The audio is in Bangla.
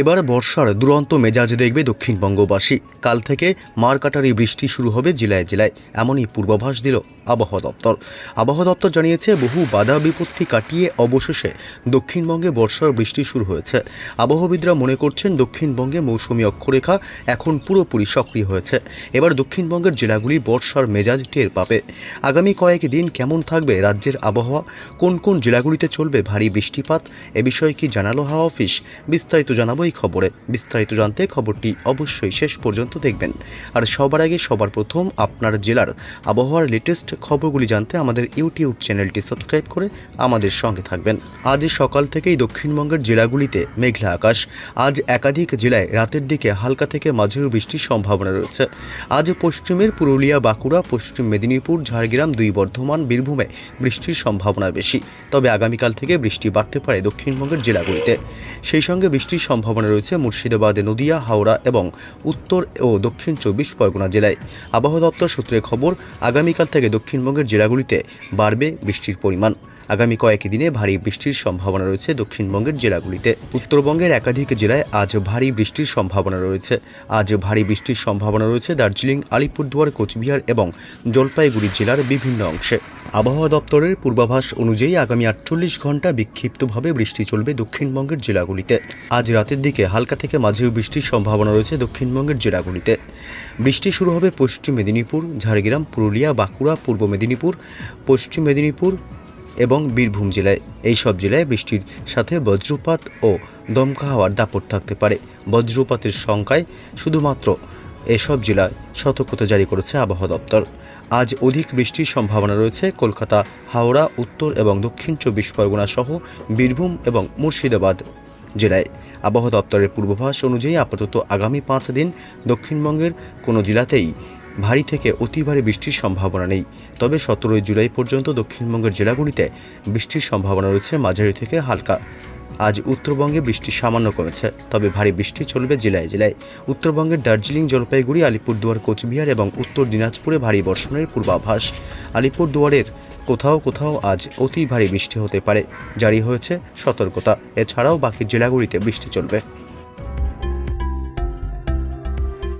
এবার বর্ষার দুরন্ত মেজাজ দেখবে দক্ষিণবঙ্গবাসী কাল থেকে মারকাটারি বৃষ্টি শুরু হবে জেলায় জেলায়, এমনই পূর্বাভাস দিল আবহাওয়া দপ্তর। আবহাওয়া দপ্তর জানিয়েছে, বহু বাধা বিপত্তি কাটিয়ে অবশেষে দক্ষিণবঙ্গে বর্ষার বৃষ্টি শুরু হয়েছে। আবহাওয়াবিদরা মনে করছেন, দক্ষিণবঙ্গে মৌসুমি অক্ষরেখা এখন পুরোপুরি সক্রিয় হয়েছে। এবার দক্ষিণবঙ্গের জেলাগুলি বর্ষার মেজাজ টের পাবে। আগামী কয়েক দিন কেমন থাকবে রাজ্যের আবহাওয়া? কোন কোন জেলাগুলিতে চলবে ভারী বৃষ্টিপাত? এ বিষয়ে কি জানালো হাওয়া অফিস? বিস্তারিত জানাব এই খবরে বিস্তারিত জানতে খবরটি অবশ্যই শেষ পর্যন্ত দেখবেন। আর সবার আগে সবার প্রথম আপনার জেলার আবহাওয়ার লেটেস্ট খবরগুলি জানতে আমাদের ইউটিউব চ্যানেলটি সাবস্ক্রাইব করে আমাদের সঙ্গে থাকবেন। আজ সকাল থেকেই দক্ষিণবঙ্গের জেলাগুলিতে মেঘলা আকাশ। আজ একাধিক জেলায় রাতের দিকে হালকা থেকে মাঝের বৃষ্টির সম্ভাবনা রয়েছে। আজ পশ্চিমের পুরুলিয়া, বাঁকুড়া, পশ্চিম মেদিনীপুর, ঝাড়গ্রাম, দুই বর্ধমান, বীরভূমে বৃষ্টির সম্ভাবনা বেশি। তবে আগামীকাল থেকে বৃষ্টি বাড়তে পারে দক্ষিণবঙ্গের জেলাগুলিতে। সেই সঙ্গে বৃষ্টির সম্ভাবনা রয়েছে মুর্শিদাবাদে, নদিয়া, হাওড়া এবং উত্তর ও দক্ষিণ চব্বিশ পরগনা জেলায়। আবহাওয়া দপ্তর সূত্রে খবর, আগামীকাল থেকে দক্ষিণবঙ্গের জেলাগুলিতে বাড়বে বৃষ্টির পরিমাণ। আগামী কয়েক দিনে ভারী বৃষ্টির সম্ভাবনা রয়েছে দক্ষিণবঙ্গের জেলাগুলিতে। উত্তরবঙ্গের একাধিক জেলায় আজ ভারী বৃষ্টির সম্ভাবনা রয়েছে। আজ ভারী বৃষ্টির সম্ভাবনা রয়েছে দার্জিলিং, আলিপুরদুয়ার, কোচবিহার এবং জলপাইগুড়ি জেলার বিভিন্ন অংশে। আবহাওয়া দপ্তরের পূর্বাভাস অনুযায়ী আগামী আটচল্লিশ ঘণ্টা বিক্ষিপ্তভাবে বৃষ্টি চলবে দক্ষিণবঙ্গের জেলাগুলিতে। আজ রাতের দিকে হালকা থেকে মাঝের বৃষ্টির সম্ভাবনা রয়েছে দক্ষিণবঙ্গের জেলাগুলিতে। বৃষ্টি শুরু হবে পশ্চিম মেদিনীপুর, ঝাড়গ্রাম, পুরুলিয়া, বাঁকুড়া, পূর্ব মেদিনীপুর, পশ্চিম মেদিনীপুর এবং বীরভূম জেলায়, এই সব জেলায় বৃষ্টির সাথে বজ্রপাত ও দমকা হাওয়ার দাপট থাকতে পারে। বজ্রপাতের সংখ্যায় শুধুমাত্র এসব জেলায় সতর্কতা জারি করেছে আবহাওয়া দপ্তর। আজ অধিক বৃষ্টির সম্ভাবনা রয়েছে কলকাতা, হাওড়া, উত্তর এবং দক্ষিণ চব্বিশ পরগনা সহ বীরভূম এবং মুর্শিদাবাদ জেলায়। আবহাওয়া দপ্তরের পূর্বাভাস অনুযায়ী আপাতত আগামী পাঁচ দিন দক্ষিণবঙ্গের কোনো জেলাতেই ভারী থেকে অতি ভারী বৃষ্টির সম্ভাবনা নেই। তবে সতেরোই জুলাই পর্যন্ত দক্ষিণবঙ্গের জেলাগুলিতে বৃষ্টির সম্ভাবনা রয়েছে, মাঝারি থেকে হালকা। আজ উত্তরবঙ্গে বৃষ্টি সামান্য কমেছে, তবে ভারী বৃষ্টি চলবে জেলায় জেলায়। উত্তরবঙ্গের দার্জিলিং, জলপাইগুড়ি, আলিপুরদুয়ার, কোচবিহার এবং উত্তর দিনাজপুরে ভারী বর্ষণের পূর্বাভাস। আলিপুরদুয়ারের কোথাও কোথাও আজ অতি ভারী বৃষ্টি হতে পারে, জারি হয়েছে সতর্কতা। এছাড়াও বাকি জেলাগুলিতে বৃষ্টি চলবে।